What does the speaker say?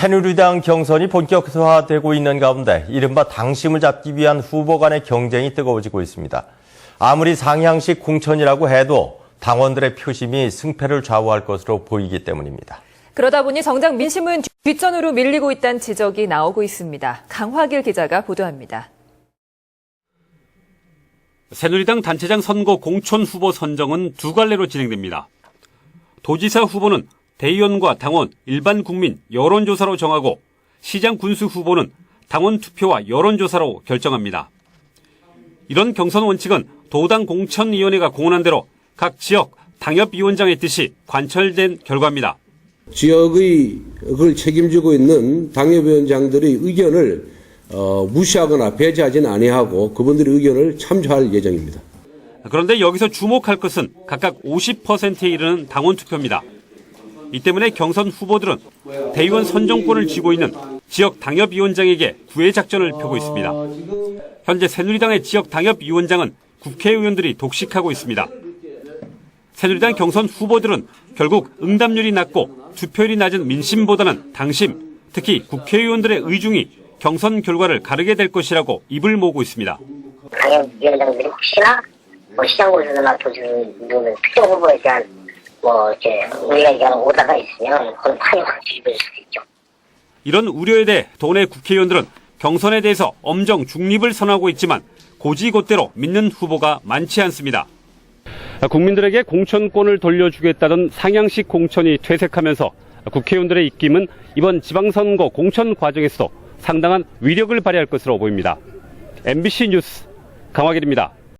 새누리당 경선이 본격화되고 있는 가운데 이른바 당심을 잡기 위한 후보 간의 경쟁이 뜨거워지고 있습니다. 아무리 상향식 공천이라고 해도 당원들의 표심이 승패를 좌우할 것으로 보이기 때문입니다. 그러다 보니 정작 민심은 뒷전으로 밀리고 있다는 지적이 나오고 있습니다. 강화길 기자가 보도합니다. 새누리당 단체장 선거 공천 후보 선정은 두 갈래로 진행됩니다. 도지사 후보는 대의원과 당원, 일반 국민 여론조사로 정하고 시장 군수 후보는 당원 투표와 여론조사로 결정합니다. 이런 경선 원칙은 도당 공천위원회가 공언한 대로 각 지역 당협위원장의 뜻이 관철된 결과입니다. 지역의 그걸 책임지고 있는 당협위원장들의 의견을 어, 무시하거나 배제하지는 아니하고 그분들의 의견을 참조할 예정입니다. 그런데 여기서 주목할 것은 각각 50%에 이르는 당원 투표입니다. 이 때문에 경선 후보들은 대의원 선정권을 쥐고 있는 지역 당협위원장에게 구애 작전을 펴고 있습니다. 현재 새누리당의 지역 당협위원장은 국회의원들이 독식하고 있습니다. 새누리당 경선 후보들은 결국 응답률이 낮고 투표율이 낮은 민심보다는 당심, 특히 국회의원들의 의중이 경선 결과를 가르게 될 것이라고 입을 모으고 있습니다. 당협위원장들이 혹시나 뭐 시장군수나 맡아주는 누는 특정 후보에 대한 뭐 이제 우리가 얘기하는 오다가 있으면 그건 타격 뒤집어질 수도 있죠. 이런 우려에 대해 도내 국회의원들은 경선에 대해서 엄정 중립을 선하고 있지만 고지곳대로 믿는 후보가 많지 않습니다. 국민들에게 공천권을 돌려주겠다던 상향식 공천이 퇴색하면서 국회의원들의 입김은 이번 지방선거 공천 과정에서도 상당한 위력을 발휘할 것으로 보입니다. MBC 뉴스 강화길입니다.